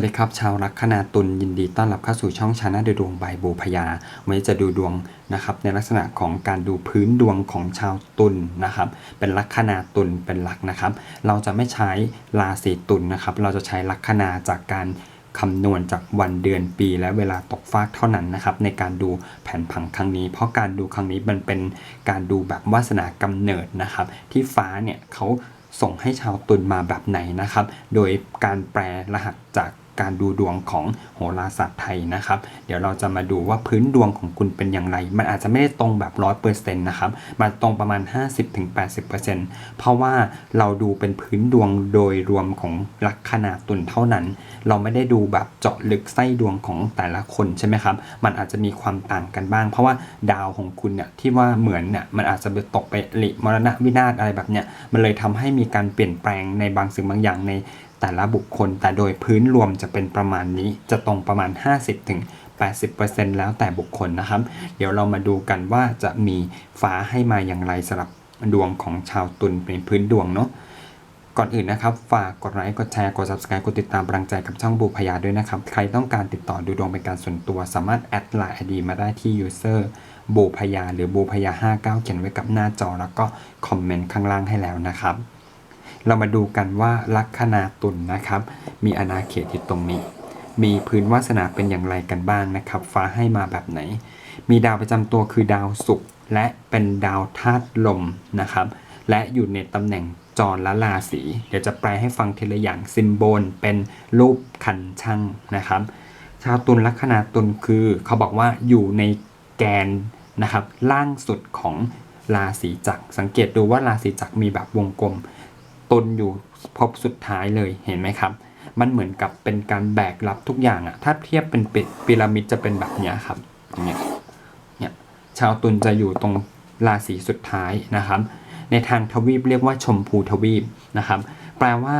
วัสดีครับชาวลัคนาตุลยินดีต้อนรับเข้าสู่ช่องชาแนลดูดวงใบบูพยาวันนี้จะดูดวงนะครับ ในลักษณะของการดูพื้นดวงของชาวตุลนะครับ เป็นลัคนาตุลเป็นหลักนะครับ เราจะไม่ใช้ราศีตุลนะครับ เราจะใช้ลัคนาจากการคำนวณจากวันเดือนปีและเวลาตกฟากเท่านั้นนะครับ ในการดูแผนผังครั้งนี้ เพราะการดูครั้งนี้มันเป็นการดูแบบวาสนากำเนิดนะครับ ที่ฟ้าเนี่ยเขาส่งให้ชาวตุลมาแบบไหนนะครับ โดยการแปลรหัสจาก การดูดวงของโหราศาสตร์ไทยนะครับ เดี๋ยวเราจะมาดูว่าพื้นดวงของคุณเป็นอย่างไร มันอาจจะไม่ได้ตรงแบบร้อยเปอร์เซ็นต์นะครับมันตรงประมาณ 50-80%เพราะว่าเราดูเป็นพื้นดวงโดยรวมของลัคนาตุลเท่านั้น เราไม่ได้ดูแบบเจาะลึกไส้ดวงของแต่ละคนใช่ไหมครับ มันอาจจะมีความต่างกันบ้าง เพราะว่าดาวของคุณเนี่ยที่ว่าเหมือนเนี่ยมันอาจจะไปตกไปหลิมรณะวินาศอะไรแบบเนี้ยมันเลยทำให้มีการเปลี่ยนแปลงในบางสิ่งบางอย่างใน แต่ละบุคคล แต่โดยพื้นรวมจะเป็นประมาณนี้จะตรงประมาณ50ถึง80%แล้วแต่บุคคลนะครับ เดี๋ยวเรามาดูกันว่าจะมีฟ้าให้มาอย่างไรสำหรับดวงของชาวตุลเป็นพื้นดวงเนาะก่อนอื่นนะครับ ฝากกดไลค์กดแชร์กด subscribe กดติดตามกำลังใจกับช่องบูพยาด้วยนะครับ ใครต้องการติดต่อดูดวงเป็นการส่วนตัว สามารถแอดไลน์ ID มาได้ที่ user บูพยาหรือบูพยา59 เขียนไว้กับหน้าจอ แล้วก็คอมเมนต์ข้างล่างให้แล้วนะครับ เรามาดูกันว่าลัคนาตุลนะครับ มีอาณาเขตอยู่ตรงนี้ มีพื้นวาสนาเป็นอย่างไรกันบ้างนะครับ ฟ้าให้มาแบบไหน มีดาวประจำตัวคือดาวศุกร์และเป็นดาวธาตุลมนะครับ และอยู่ในตำแหน่งจรและราศีเดี๋ยวจะแปลให้ฟังทีละอย่างซิมโบลเป็นรูปคันช่างนะครับ ชาวตุลลัคนาตุลคือ เขาบอกว่าอยู่ในแกนนะครับล่างสุดของราศีจักรสังเกตดูว่าราศีจักรมีแบบวงกลม ตุลอยู่พบสุดท้ายเลยเห็นไหมครับ มันเหมือนกับเป็นการแบกรับทุกอย่างอะถ้าเทียบเป็นปิพีระมิดจะเป็นแบบนี้ครับอย่างเงี้ยเนี่ยชาวตุลจะอยู่ตรงราศีสุดท้ายนะครับ ในทางทวีปเรียกว่าชมพูทวีปนะครับ แปลว่า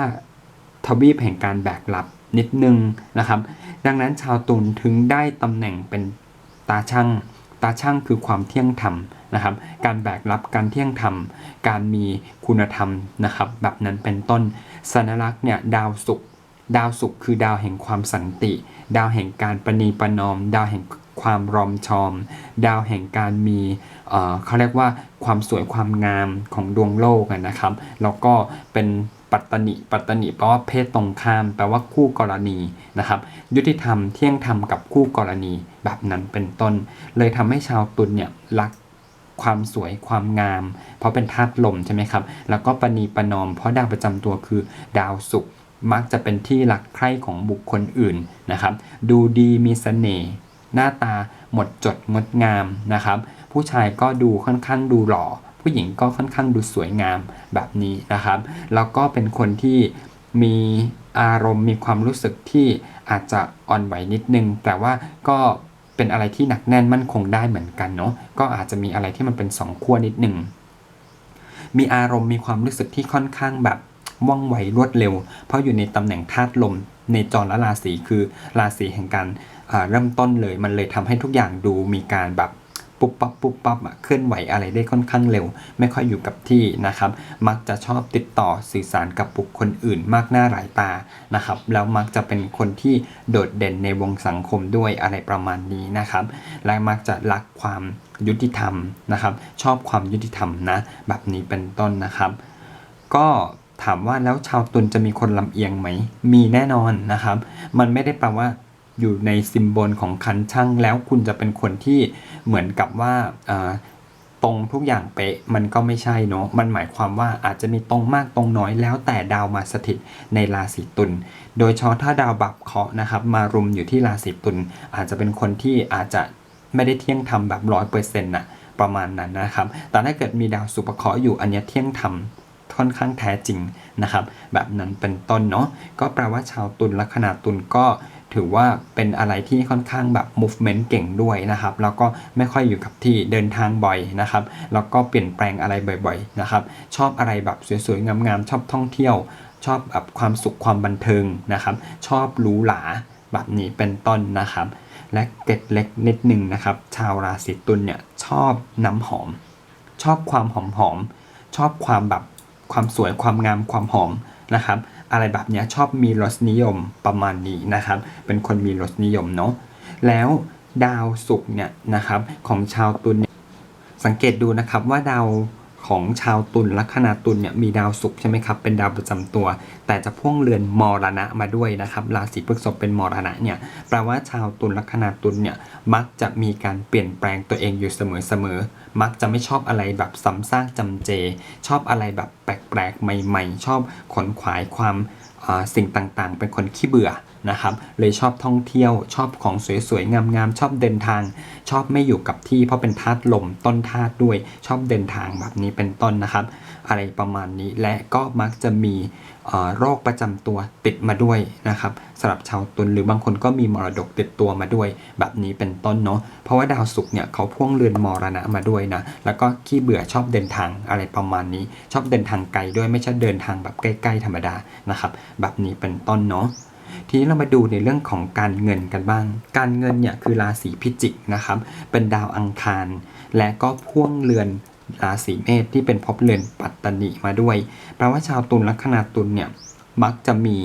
ทวีปแห่งการแบกรับนิดนึงนะครับ ดังนั้นชาวตุลถึงได้ตำแหน่งเป็นตาช่างตาช่างคือความเที่ยงธรรม นะครับ การแบกรับการเที่ยงธรรม การมีคุณธรรมนะครับ แบบนั้นเป็นต้นสัญลักษณ์เนี่ยดาวศุกร์ดาวศุกร์คือดาวแห่งความสันติ ดาวแห่งการประนีประนอม ดาวแห่งความรอมชอม ดาวแห่งการมีเเขาเรียกว่าความสวยความงามของดวงโลกนะครับ แล้วก็เป็นปัตตนิปัตตนิแปลว่าเพศตรงข้าม แปลว่าคู่กรณีนะครับ ยุติธรรมเที่ยงธรรมกับคู่กรณีแบบนั้นเป็นต้น เลยทำให้ชาวตุลเนี่ยรัก ความสวยความงาม เพราะเป็นธาตุลมใช่ไหมครับ แล้วก็ปณีประนอม เพราะดาวประจำตัวคือดาวศุกร์มักจะเป็นที่รักใคร่ของบุคคลอื่นนะครับ ดูดีมีเสน่ห์หน้าตาหมดจดงดงามนะครับ ผู้ชายก็ดูค่อนข้างดูหล่อ ผู้หญิงก็ค่อนข้างดูสวยงามแบบนี้นะครับ แล้วก็เป็นคนที่มีอารมณ์มีความรู้สึกที่อาจจะอ่อนไหวนิดนึง แต่ว่าก็ เป็นอะไรที่หนักแน่นมั่นคงได้เหมือนกันเนาะก็อาจจะมีอะไรที่มันเป็นสองขั้วนิดหนึ่งมีอารมณ์มีความรู้สึกที่ค่อนข้างแบบว่องไวรวดเร็ว เพราะอยู่ในตำแหน่งธาตุลมในจรและราศีคือราศีแห่งการเริ่มต้นเลย มันเลยทำให้ทุกอย่างดูมีการแบบ ปุ๊บปั๊บปุ๊บปั๊บอะเคลื่อนไหวอะไรได้ค่อนข้างเร็ว ไม่ค่อยอยู่กับที่นะครับ มักจะชอบติดต่อสื่อสารกับบุคคลอื่นมากหน้าหลายตานะครับแล้วมักจะเป็นคนที่โดดเด่นในวงสังคมด้วยอะไรประมาณนี้นะครับ และมักจะรักความยุติธรรมนะครับ ชอบความยุติธรรมนะแบบนี้เป็นต้นนะครับ ก็ถามว่าแล้วชาวตุลจะมีคนลำเอียงไหม มีแน่นอนนะครับ มันไม่ได้แปลว่า อยู่ในซิมโบลของคันช่างแล้วคุณจะเป็นคนที่เหมือนกับว่าตรงทุกอย่างเป๊ะมันก็ไม่ใช่เนาะมันหมายความว่าอาจจะมีตรงมากตรงน้อยแล้วแต่ดาวมาสถิตในราศีตุลโดยเฉพาะถ้าดาวบับเคาะนะครับ มารุมอยู่ที่ราศีตุลอาจจะเป็นคนที่อาจจะไม่ได้เที่ยงธรรมแบบร้อยเปอร์เซ็นต์ะประมาณนั้นนะครับ แต่ถ้าเกิดมีดาวสุภเคราะห์อยู่อันนี้เที่ยงธรรมค่อนข้างแท้จริงนะครับ แบบนั้นเป็นต้นเนาะก็แปลว่าชาวตุลลัคนาตุลก็ ถือว่าเป็นอะไรที่ค่อนข้างแบบ movement เก่งด้วยนะครับ แล้วก็ไม่ค่อยอยู่กับที่เดินทางบ่อยนะครับ แล้วก็เปลี่ยนแปลงอะไรบ่อยๆนะครับ ชอบอะไรแบบสวยๆงามๆชอบท่องเที่ยว ชอบแบบความสุขความบันเทิงนะครับ ชอบหรูหราแบบนี้เป็นต้นนะครับ และเกร็ดเล็กนิดหนึ่งนะครับ ชาวราศีตุลเนี่ยชอบน้ำหอม ชอบความหอมหอมๆชอบความแบบความสวยความงามความหอมนะครับ อะไรแบบนี้ชอบมีรสนิยมประมาณนี้นะครับ เป็นคนมีรสนิยมเนาะแล้วดาวศุกร์เนี่ยนะครับของชาวตุลสังเกตดูนะครับว่าดาว ของชาวตุลลัคนาตุลเนี่ยมีดาวศุกร์ใช่ไหมครับเป็นดาวประจำตัว แต่จะพ่วงเรือนมรณะมาด้วยนะครับราศีพฤษภเป็นมรณะเนี่ยแปลว่าชาวตุลลัคนาตุลเนี่ยมักจะมีการเปลี่ยนแปลงตัวเองอยู่เสมอๆมักจะไม่ชอบอะไรแบบซ้ำซากจำเจ ชอบอะไรแบบแปลกๆใหม่ ๆ ชอบขนขวายความ สิ่งต่างๆ เป็นคนขี้เบื่อนะครับ เลยชอบท่องเที่ยว ชอบของสวยๆ งามๆ ชอบเดินทาง ชอบไม่อยู่กับที่เพราะเป็นธาตุลมต้นธาตุด้วย ชอบเดินทางแบบนี้เป็นต้นนะครับ อะไรประมาณนี้ และก็มักจะมีโรคประจำตัวติดมาด้วยนะครับสำหรับชาวตุลหรือบางคนก็มีมรดกติดตัวมาด้วย แบบนี้เป็นต้นเนาะเพราะว่าดาวศุกร์เนี่ยเขาพ่วงเรือนมรณะมาด้วยนะแล้วก็ขี้เบื่อชอบเดินทางอะไรประมาณนี้ ชอบเดินทางไกลด้วยไม่ใช่เดินทางแบบใกล้ ๆ ธรรมดานะครับแบบนี้เป็นต้นเนาะทีนี้เรามาดูในเรื่องของการเงินกันบ้าง การเงินเนี่ยคือราศีพิจิกนะครับ เป็นดาวอังคาร และก็พ่วงเรือน ราศีเมษที่เป็นภพเรือนปัตตนิมาด้วยแปลว่าชาวตุลลัคนาตุลเนี่ยมักจะมี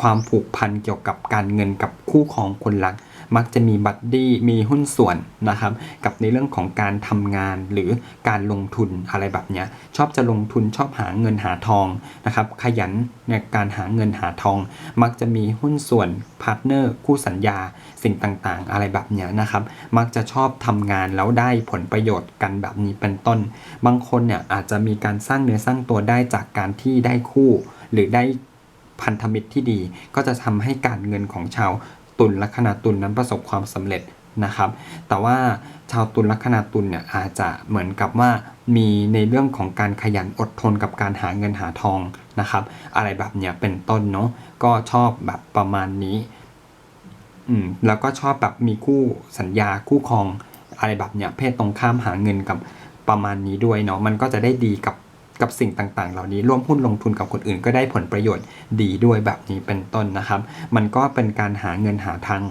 ความผูกพันเกี่ยวกับการเงินกับคู่ครองคนรัก มักจะมีบัดดี้มีหุ้นส่วนนะครับ กับในเรื่องของการทำงานหรือการลงทุนอะไรแบบเนี้ยชอบจะลงทุนชอบหาเงินหาทองนะครับขยันในการหาเงินหาทอง มักจะมีหุ้นส่วนพาร์ทเนอร์คู่สัญญาสิ่งต่างๆ อะไรแบบเนี้ยนะครับ มักจะชอบทำงานแล้วได้ผลประโยชน์กันแบบนี้เป็นต้น บางคนเนี่ยอาจจะมีการสร้างเนื้อสร้างตัวได้จากการที่ได้คู่ หรือได้พันธมิตรที่ดีก็จะทำให้การเงินของชาว ตุลลัคนาตุลนั้นประสบความสำเร็จนะครับ แต่ว่าชาวตุลลัคนาตุลเนี่ยอาจจะเหมือนกับว่ามีในเรื่องของการขยันอดทนกับการหาเงินหาทองนะครับ อะไรแบบเนี้ยเป็นต้นเนาะก็ชอบแบบประมาณนี้อืมแล้วก็ชอบแบบมีคู่สัญญาคู่ครองอะไรแบบเนี้ยเพศตรงข้ามหาเงินกับประมาณนี้ด้วยเนาะมันก็จะได้ดีกับ กับสิ่งต่างๆ เหล่านี้ร่วมหุ้นลงทุนกับคนอื่นก็ได้ผลประโยชน์ดีด้วยแบบนี้เป็นต้นนะครับ มันก็เป็นการหาเงินหาทาง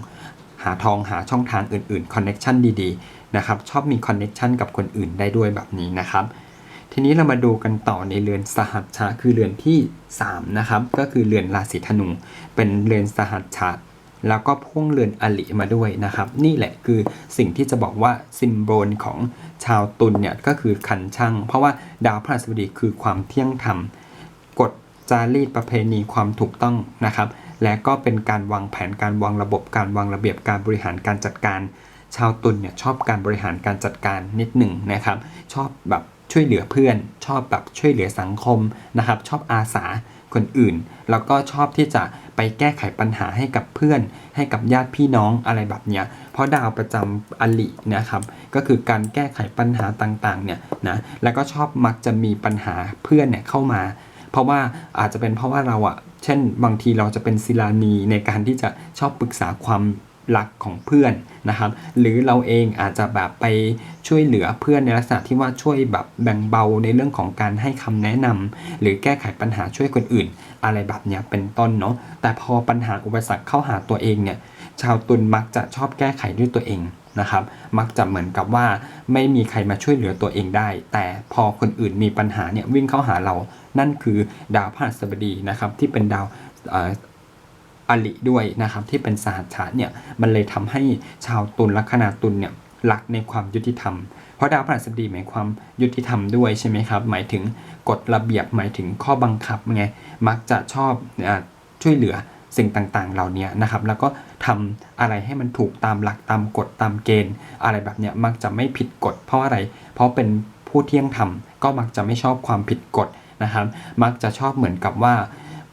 หาทองหาช่องทางอื่นๆคอนเน็ชันดีๆนะครับชอบมีคอนเน็ชันกับคนอื่นได้ด้วยแบบนี้นะครับทีนี้เรามาดูกันต่อในเรือนสหัชชะคือเรือนที่3นะครับก็คือเรือนราศีธนู เป็นเรือนสหัชชะแล้วก็พ่วงเรือนอลิมาด้วยนะครับ นี่แหละคือสิ่งที่จะบอกว่าซิมโบลของ ชาวตุลเนี่ยก็คือคันช่างเพราะว่าดาวพฤหัสบดีคือความเที่ยงธรรมกฎจารีตประเพณีความถูกต้องนะครับ และก็เป็นการวางแผนการวางระบบการวางระเบียบการบริหารการจัดการ ชาวตุลเนี่ยชอบการบริหารการจัดการนิดหนึ่งนะครับ ชอบแบบช่วยเหลือเพื่อน ชอบแบบช่วยเหลือสังคมนะครับ ชอบอาสา คนอื่น แล้วก็ชอบที่จะไปแก้ไขปัญหาให้กับเพื่อน ให้กับญาติพี่น้องอะไรแบบเนี้ย เพราะดาวประจำอลินะครับ ก็คือการแก้ไขปัญหาต่างๆเนี่ยนะ แล้วก็ชอบมักจะมีปัญหาเพื่อนเนี่ยเข้ามา เพราะว่าอาจจะเป็นเพราะว่าเราอะเช่น บางทีเราจะเป็นศิลานีในการที่จะชอบปรึกษาความ รักของเพื่อนนะครับ หรือเราเองอาจจะแบบไปช่วยเหลือเพื่อนในลักษณะที่ว่าช่วยแบบแบ่งเบาในเรื่องของการให้คำแนะนำหรือแก้ไขปัญหาช่วยคนอื่น อะไรแบบเนี้ยเป็นต้นเนาะแต่พอปัญหาอุปสรรคเข้าหาตัวเองเนี่ยชาวตุลมักจะชอบแก้ไขด้วยตัวเองนะครับ มักจะเหมือนกับว่าไม่มีใครมาช่วยเหลือตัวเองได้ แต่พอคนอื่นมีปัญหาเนี่ยวิ่งเข้าหาเรา นั่นคือดาวพฤหัสบดีนะครับที่เป็นดาว อลิด้วยนะครับที่เป็นสหัชชะเนี่ยมันเลยทำให้ชาวตุลลัคนาตุลเนี่ยรักในความยุติธรรม เพราะดาวพฤหัสบดีหมายความยุติธรรมด้วยใช่ไหมครับ หมายถึงกฎระเบียบหมายถึงข้อบังคับไงมักจะชอบอช่วยเหลือสิ่งต่างๆ เหล่านี้นะครับ แล้วก็ทำอะไรให้มันถูกตามหลักตามกฎตามเกณฑ์ อะไรแบบเนี้ยมักจะไม่ผิดกฎเพราะอะไร เพราะเป็นผู้เที่ยงธรรมก็มักจะไม่ชอบความผิดกฎนะครับ มักจะชอบเหมือนกับว่า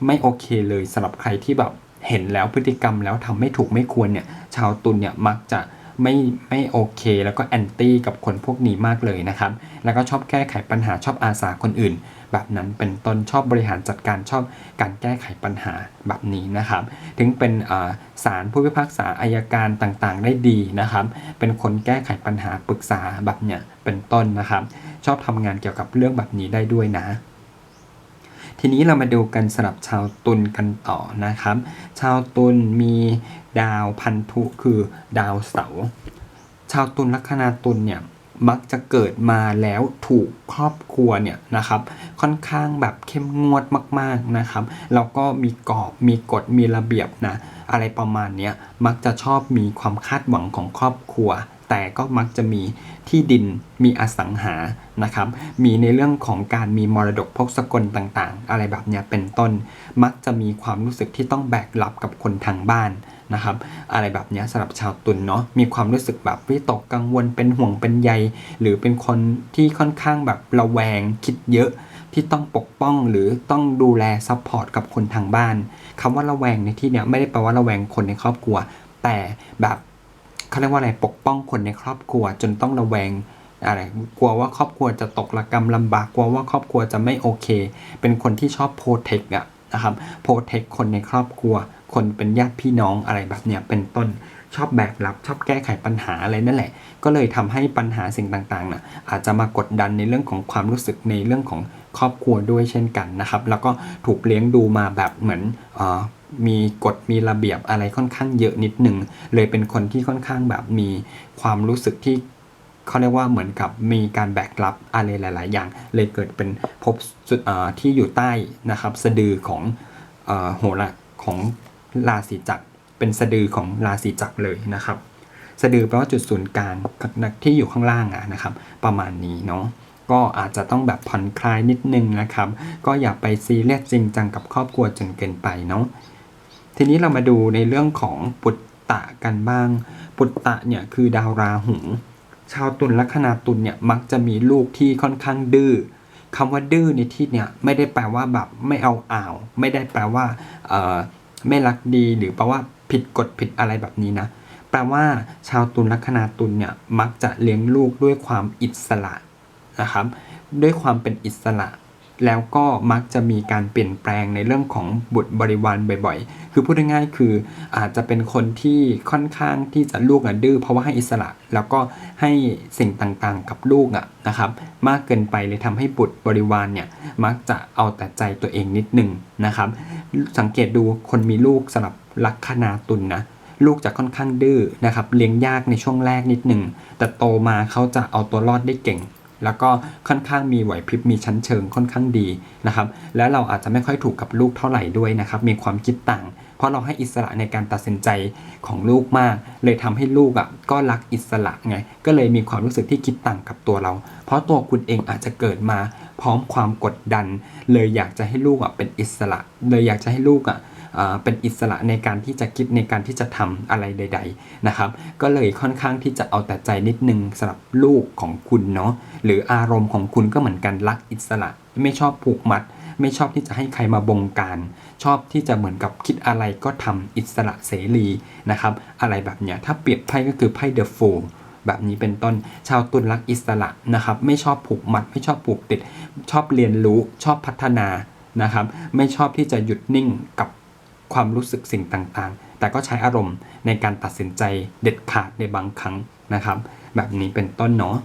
ไม่โอเคเลยสำหรับใครที่แบบ เห็นแล้วพฤติกรรมแล้วทำไม่ถูกไม่ควรเนี่ยชาวตุลเนี่ยมักจะไม่ไม่โอเค แล้วก็แอนตี้กับคนพวกนี้มากเลยนะครับ แล้วก็ชอบแก้ไขปัญหาชอบอาสาคนอื่น แบบนั้นเป็นต้นชอบบริหารจัดการชอบการแก้ไขปัญหาแบบนี้นะครับ ถึงเป็นอ่าศาลผู้พิพากษาอายการต่างๆ ได้ดีนะครับ เป็นคนแก้ไขปัญหาปรึกษาแบบเนี้ยเป็นต้นนะครับ ชอบทำงานเกี่ยวกับเรื่องแบบนี้ได้ด้วยนะ ทีนี้เรามาดูกันสำหรับชาวตุลกันต่อนะครับ ชาวตุลมีดาวพันธุคือดาวเสาร์ชาวตุลลัคนาตุลเนี่ยมักจะเกิดมาแล้วถูกครอบครัวเนี่ยนะครับ ค่อนข้างแบบเข้มงวดมากๆนะครับแล้วก็มีกรอบมีกฎมีระเบียบนะอะไรประมาณนี้มักจะชอบมีความคาดหวังของครอบครัว แต่ก็มักจะมี ที่ดินมีอสังหานะครับ มีในเรื่องของการมีมรดกพกสกลต่างๆ อะไรแบบเนี้ยเป็นต้น มักจะมีความรู้สึกที่ต้องแบกรับกับคนทางบ้านนะครับ อะไรแบบเนี้ยสำหรับชาวตุลเนาะ มีความรู้สึกแบบวิตกกังวลเป็นห่วงเป็นใย หรือเป็นคนที่ค่อนข้างแบบระแวงคิดเยอะที่ต้องปกป้องหรือต้องดูแลซัพพอร์ตกับคนทางบ้านคำว่าระแวงในที่เนี้ยไม่ได้แปลว่าระแวงคนในครอบครัว แต่แบบ เขาเรียกว่าอะไรปกป้องคนในครอบครัวจนต้องระแวงอะไรกลัวว่าครอบครัวจะตกระกรรมลำบากกลัวว่าครอบครัวจะไม่โอเค เป็นคนที่ชอบโปรเทคอะนะครับโปรเทคคนในครอบครัว คนเป็นญาติพี่น้องอะไรแบบเนี้ยเป็นต้นชอบแบกรับ ชอบแก้ไขปัญหาอะไรนั่นแหละ ก็เลยทำให้ปัญหาสิ่งต่างๆน่ะอาจจะมากดดันในเรื่องของความรู้สึกในเรื่องของครอบครัวด้วยเช่นกันนะครับ แล้วก็ถูกเลี้ยงดูมาแบบเหมือนออ มีกฎมีระเบียบอะไรค่อนข้างเยอะนิดหนึ่งเลยเป็นคนที่ค่อนข้างแบบมีความรู้สึกที่เขาเรียกว่าเหมือนกับมีการแบกรับอะไรหลาย ๆ อย่าง เลยเกิดเป็นภพสุดที่อยู่ใต้นะครับสะดือของโหราของราศีจักรเป็นสะดือของราศีจักรเลยนะครับ สะดือแปลว่าจุดศูนย์กลางที่อยู่ข้างล่างอะนะครับ ประมาณนี้เนาะก็อาจจะต้องแบบผ่อนคลายนิดนึงนะครับ ก็อย่าไปซีเรียสจริงจังกับครอบครัวจนเกินไปเนาะ ทีนี้เรามาดูในเรื่องของปุตตะกันบ้าง ปุตตะเนี่ยคือดาวราหูชาวตุลลัคนาตุลเนี่ยมักจะมีลูกที่ค่อนข้างดื้อคำว่าดื้อในที่เนี่ยไม่ได้แปลว่าแบบไม่เอาอ่าว ไม่ได้แปลว่าไม่รักดีหรือแปลว่าผิดกฎผิดอะไรแบบนี้นะ แปลว่าชาวตุลลัคนาตุลเนี่ยมักจะเลี้ยงลูกด้วยความอิสระนะครับ ด้วยความเป็นอิสระ แล้วก็มักจะมีการเปลี่ยนแปลงในเรื่องของบุตรบริวารบ่อยๆ คือพูดง่ายๆคืออาจจะเป็นคนที่ค่อนข้างที่จะลูกอะดื้อเพราะว่าให้อิสระ แล้วก็ให้สิ่งต่างๆกับลูกอะนะครับ มากเกินไปเลยทำให้บุตรบริวารเนี่ยมักจะเอาแต่ใจตัวเองนิดนึงนะครับ สังเกตดูคนมีลูกสำหรับลัคนาตุลนนะลูกจะค่อนข้างดื้อนะครับเลี้ยงยากในช่วงแรกนิดหนึ่งแต่โตมาเขาจะเอาตัวรอดได้เก่ง แล้วก็ค่อนข้างมีไหวพริบมีชั้นเชิงค่อนข้างดีนะครับ แล้วเราอาจจะไม่ค่อยถูกกับลูกเท่าไหร่ด้วยนะครับ มีความคิดต่าง เพราะเราให้อิสระในการตัดสินใจของลูกมาก เลยทำให้ลูกอะก็รักอิสระไง ก็เลยมีความรู้สึกที่คิดต่างกับตัวเรา เพราะตัวคุณเองอาจจะเกิดมาพร้อมความกดดัน เลยอยากจะให้ลูกอะเป็นอิสระ เลยอยากจะให้ลูกอะ เป็นอิสระในการที่จะคิดในการที่จะทำอะไรใด ๆนะครับ ก็เลยค่อนข้างที่จะเอาแต่ใจนิดนึงสำหรับลูกของคุณเนาะหรืออารมณ์ของคุณก็เหมือนกันรักอิสระ ไม่ชอบผูกมัด ไม่ชอบที่จะให้ใครมาบงการ ชอบที่จะเหมือนกับคิดอะไรก็ทำอิสระเสรีนะครับอะไรแบบเนี้ยถ้าเปรียบไพ่ก็คือไพ่เดอะฟูแบบนี้เป็นต้นชาวตุลรักอิสระนะครับ ไม่ชอบผูกมัด ไม่ชอบผูกติด ชอบเรียนรู้ชอบพัฒนานะครับ ไม่ชอบที่จะหยุดนิ่งกับ ความรู้สึกสิ่งต่างๆ แต่ก็ใช้อารมณ์ในการตัดสินใจเด็ดขาดในบางครั้งนะครับ แบบนี้เป็นต้นเนาะ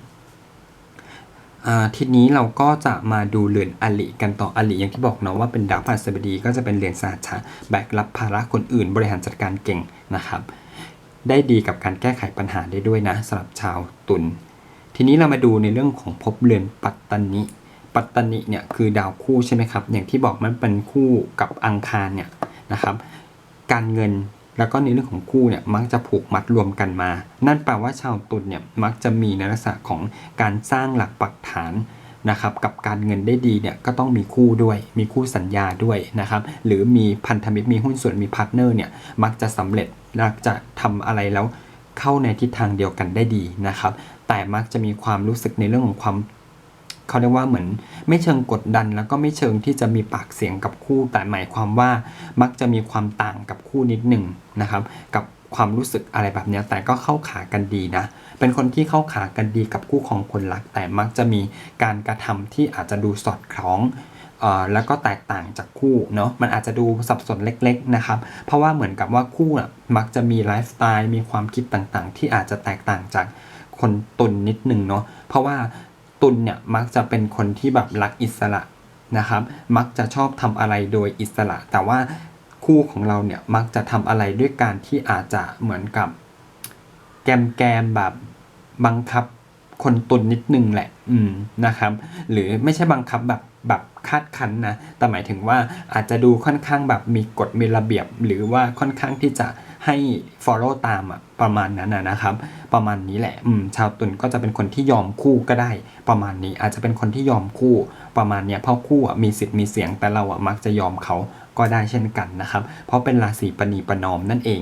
ทีนี้เราก็จะมาดูเรือนอลิกันต่ออลิอย่างที่บอกเนาะว่าเป็นดาวพฤหัสบดีก็จะเป็นเรือนสาชะแบกรับภาระคนอื่นบริหารจัดการเก่งนะครับ ได้ดีกับการแก้ไขปัญหาได้ด้วยนะสำหรับชาวตุลทีนี้เรามาดูในเรื่องของภพเรือนปัตตนิปัตตนิเนี่ยคือดาวคู่ใช่ไหมครับ อย่างที่บอกมันเป็นคู่กับอังคารเนี่ย นะครับ การเงินแล้วก็ในเรื่องของคู่เนี่ยมักจะผูกมัดรวมกันมา นั่นแปลว่าชาวตุลเนี่ยมักจะมีในลักษณะของการสร้างหลักปักฐานนะครับกับการเงินได้ดีเนี่ยก็ต้องมีคู่ด้วย มีคู่สัญญาด้วยนะครับหรือมีพันธมิตรมีหุ้นส่วนมีพาร์ทเนอร์เนี่ยมักจะสำเร็จมักจะทำอะไรแล้วเข้าในทิศทางเดียวกันได้ดีนะครับแต่มักจะมีความรู้สึกในเรื่องของความ เขาเรียกว่าเหมือนไม่เชิงกดดัน แล้วก็ไม่เชิงที่จะมีปากเสียงกับคู่ แต่หมายความว่ามักจะมีความต่างกับคู่นิดหนึ่งนะครับ กับความรู้สึกอะไรแบบนี้แต่ก็เข้าขากันดีนะ เป็นคนที่เข้าขากันดีกับคู่ของคนรัก แต่มักจะมีการกระทำที่อาจจะดูสอดคล้องออแล้วก็แตกต่างจากคู่เนาะมันอาจจะดูสับสนเล็ก ๆนะครับ เพราะว่าเหมือนกับว่าคู่น่ะมักจะมีไลฟ์สไตล์มีความคิดต่างๆ ที่อาจจะแตกต่างจากคนตนนิดหนึ่งเนาะเพราะว่า ตุลเนี่ยมักจะเป็นคนที่แบบรักอิสระนะครับ มักจะชอบทำอะไรโดยอิสระ แต่ว่าคู่ของเราเนี่ยมักจะทำอะไรด้วยการที่อาจจะเหมือนกับ แกมแกมแบบบังคับคนตุนนิดนึงแหละ อืมนะครับ หรือไม่ใช่บังคับแบบแบบคาดคั้นนะ แต่หมายถึงว่าอาจจะดูค่อนข้างแบบมีกฎมีระเบียบ หรือว่าค่อนข้างที่จะให้ follow ตามอะ ประมาณนั้นนะครับ ประมาณนี้แหละอืมชาวตุลก็จะเป็นคนที่ยอมคู่ก็ได้ ประมาณนี้อาจจะเป็นคนที่ยอมคู่ประมาณเนี้ยเพราะคู่มีสิทธิ์มีเสียงแต่เราอะมักจะยอมเขาก็ได้เช่นกันนะครับ เพราะเป็นราศีปณีประนอมนั่นเอง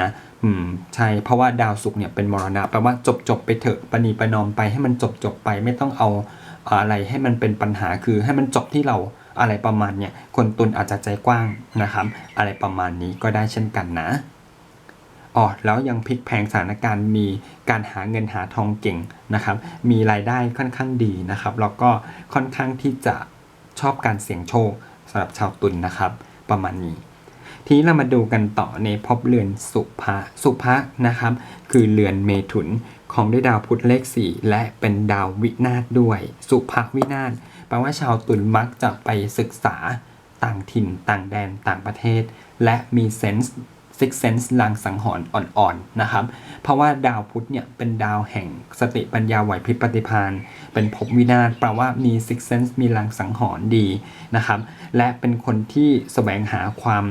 นะอืมใช่เพราะว่าดาวศุกร์เนี่ยเป็นมรณะแปลว่าจบจบไปเถอะปณีประนอมไปให้มันจบจบไปไม่ต้องเอาอะไรให้มันเป็นปัญหาคือให้มันจบที่เราอะไรประมาณเนี่ยคนตุลอาจจะใจกว้างนะครับ อะไรประมาณนี้ก็ได้เช่นกันนะ อ๋อแล้วยังพลิกแพงสถานการณ์มีการหาเงินหาทองเก่งนะครับ มีรายได้ค่อนข้างดีนะครับแล้วก็ค่อนข้างที่จะชอบการเสี่ยงโชคสำหรับชาวตุลนนะครับ ประมาณนี้ ทีนี้เรามาดูกันต่อในภพเรือนสุภะสุภะนะครับ คือเรือนเมถุนของด้วยดาวพุธเลข 4 และเป็นดาววินาศด้วย สุภะวินาศแปลว่าชาวตุลมักจะไปศึกษาต่างถิ่นต่างแดนต่างประเทศ และมีเซนส์ ซิกเซนส์ลางสังหรณ์อ่อนๆนะครับ เพราะว่าดาวพุธเนี่ยเป็นดาวแห่งสติปัญญาไหวพริบปฏิภาณเป็นภพวินาศแปลว่ามีซิกเซนส์มีลางสังหรณ์ดีนะครับ และเป็นคนที่แสวงหาความ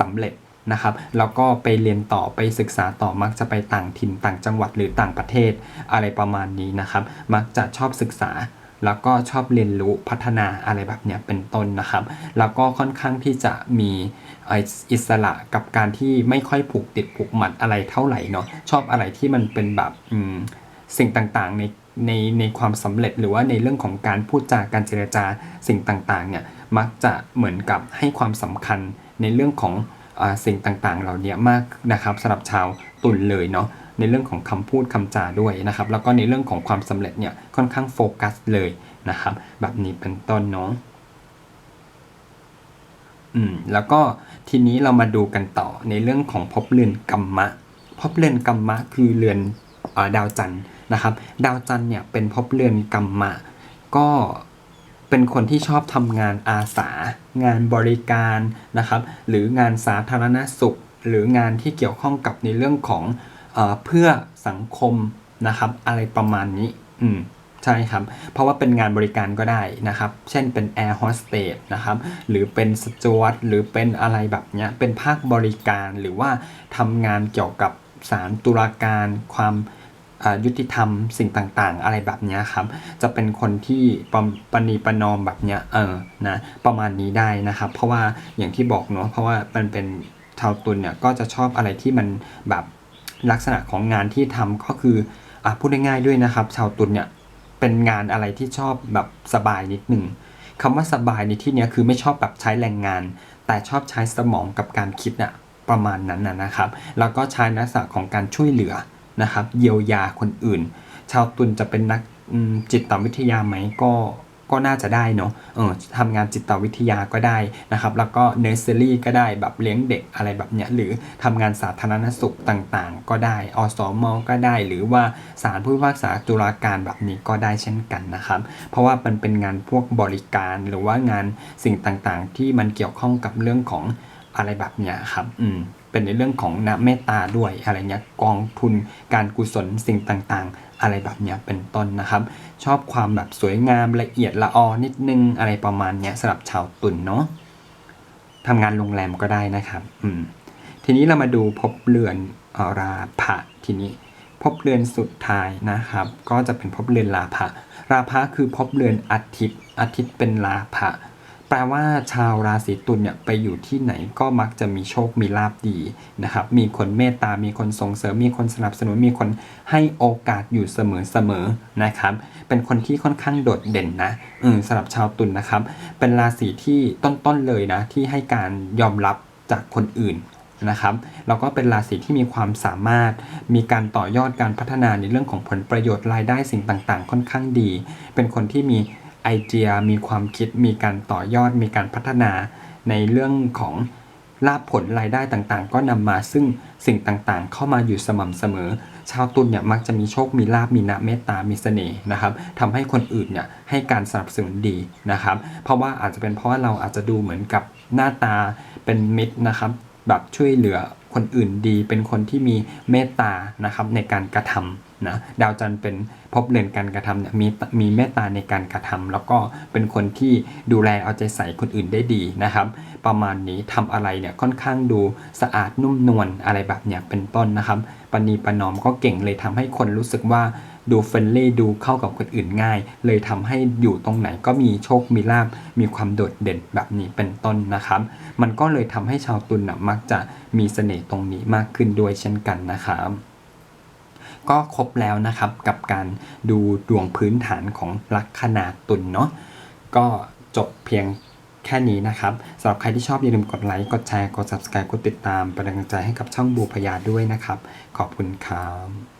สำเร็จนะครับแล้วก็ไปเรียนต่อไปศึกษาต่อมักจะไปต่างถิ่นต่างจังหวัดหรือต่างประเทศอะไรประมาณนี้นะครับ มักจะชอบศึกษา แล้วก็ชอบเรียนรู้พัฒนาอะไรแบบเนี้ยเป็นต้นนะครับ แล้วก็ค่อนข้างที่จะมี อิสระกับการที่ไม่ค่อยผูกติดผูกมัดอะไรเท่าไหร่เนาะชอบอะไรที่มันเป็นแบบสิ่งต่างๆ ในในในความสำเร็จหรือว่าในเรื่องของการพูดจาการเจรจาสิ่งต่างๆเนี่ยมักจะเหมือนกับให้ความสำคัญในเรื่องของอสิ่งต่างๆ เหล่านี้มากนะครับสำหรับชาวตุลเลยเนาะในเรื่องของคำพูดคำจาด้วยนะครับ แล้วก็ในเรื่องของความสำเร็จเนี่ยค่อนข้างโฟกัสเลยนะครับ แบบนี้เป็นต้นเนาะ อืมแล้วก็ทีนี้เรามาดูกันต่อในเรื่องของภพเรือนกัมมะภพเรือนกัมมะคือเรือนอดาวจันทร์นะครับ ดาวจันทร์เนี่ยเป็นภพเรือนกัมมะ ก็เป็นคนที่ชอบทำงานอาสา งานบริการนะครับ หรืองานสาธารณสุข หรืองานที่เกี่ยวข้องกับในเรื่องของเอเพื่อสังคมนะครับ อะไรประมาณนี้ อืม ใช่ครับ เพราะว่าเป็นงานบริการก็ได้นะครับ เช่นเป็นแอร์โฮสเตสนะครับ หรือเป็นสจวตหรือเป็นอะไรแบบเนี้ย เป็นภาคบริการหรือว่าทำงานเกี่ยวกับสารตุลาการความยุติธรรมสิ่งต่างๆ อะไรแบบนี้ครับ จะเป็นคนที่ปปณีประนอมแบบเนี้ยเออนะประมาณนี้ได้นะครับ เพราะว่าอย่างที่บอกเนาะเพราะว่ามันเป็นชาวตุลเนี่ยก็จะชอบอะไรที่มันแบบลักษณะของงานที่ทำก็คืออพูดง่ายๆด้วยนะครับ ชาวตุลเนี่ย เป็นงานอะไรที่ชอบแบบสบายนิดหนึ่งคำว่าสบายในที่นี้คือไม่ชอบแบบใช้แรงงาน แต่ชอบใช้สมองกับการคิดอะประมาณนั้นนะครับ แล้วก็ใช้นักษณะของการช่วยเหลือนะครับ เยียวยาคนอื่น ชาวตุนจะเป็นนักจิตวิทยาไหมก็ ก็น่าจะได้เนาะเออทำงานจิตวิทยาก็ได้นะครับ แล้วก็เนสเซอรี่ก็ได้แบบเลี้ยงเด็กอะไรแบบเนี้ยหรือทำงานสาธารณสุขต่างๆ ก็ได้อสมอก็ได้ หรือว่าศาลผู้พิพากษาตุลาการแบบนี้ก็ได้เช่นกันนะครับ เพราะว่ามันเป็นงานพวกบริการหรือว่างานสิ่งต่างๆ ที่มันเกี่ยวข้องกับเรื่องของอะไรแบบเนี้ยครับ อืมเป็นในเรื่องของน้ำเมตตาด้วยอะไรเงี้ยกองทุนการกุศลสิ่งต่างๆอะไรแบบเนี้ยเป็นต้นนะครับ ชอบความแบบสวยงามละเอียดละออนิดนึงอะไรประมาณเนี้ยสำหรับชาวตุลเนาะทำงานโรงแรมก็ได้นะครับอืมทีนี้เรามาดูพบเรือนอราภะทีนี้พบเรือนสุดท้ายนะครับ ก็จะเป็นพบเรือนลาภะราภะคือพบเรือนอาทิตย์อาทิตย์เป็นลาภะ แปลว่าชาวราศีตุลเนี่ยไปอยู่ที่ไหนก็มักจะมีโชคมีลาบดีนะครับ มีคนเมตตา มีคนส่งเสริม มีคนสนับสนุน มีคนให้โอกาสอยู่เสมอๆนะครับ เป็นคนที่ค่อนข้างโดดเด่นนะอืมสำหรับชาวตุลนนะครับ เป็นราศีที่ต้นๆเลยนะที่ให้การยอมรับจากคนอื่นนะครับแล้วก็เป็นราศีที่มีความสามารถ มีการต่อยอดการพัฒนาในเรื่องของผลประโยชน์รายได้สิ่งต่างๆ ค่อนข้างดี เป็นคนที่มี ไอเดียมีความคิดมีการต่อยอดมีการพัฒนาในเรื่องของลาภผลรายได้ต่างๆ ก็นำมาซึ่งสิ่งต่างๆ เข้ามาอยู่สม่ำเสมอ ชาวตุลเนี่ยมักจะมีโชคมีลาบมีนาเมตตามีเสน่ห์นะครับทำให้คนอื่นเนี่ยให้การสนับสนุนดีนะครับ เพราะว่าอาจจะเป็นเพราะว่าเราอาจจะดูเหมือนกับหน้าตาเป็นมิตรนะครับ แบบช่วยเหลือคนอื่นดี เป็นคนที่มีเมตตานะครับในการกระทำ นะดาวจันทร์เป็นภพเรือนการกระทำเนี่ยมีมีเมตตาในการกระทำแล้วก็เป็นคนที่ดูแลเอาใจใส่คนอื่นได้ดีนะครับ ประมาณนี้ทำอะไรเนี่ยค่อนข้างดูสะอาดนุ่มนวลอะไรแบบเนี้ยเป็นต้นนะครับปณีประนอมก็เก่งเลยทำให้คนรู้สึกว่าดูเฟรนลี่ดูเข้ากับคนอื่นง่าย เลยทำให้อยู่ตรงไหนก็มีโชคมีลาบมีความโดดเด่นแบบนี้เป็นต้นนะครับ มันก็เลยทำให้ชาวตุลนะมักจะมีเสน่ห์ตรงนี้มากขึ้นด้วยเช่นกันนะครับ ก็ครบแล้วนะครับกับการดูดวงพื้นฐานของลัคนาตุลเนาะก็จบเพียงแค่นี้นะครับสำหรับใครที่ชอบอย่าลืมกดไลค์กดแชร์กด subscribe กดติดตามเป็นกำลังใจให้กับช่องบูพยาด้วยนะครับ ขอบคุณครับ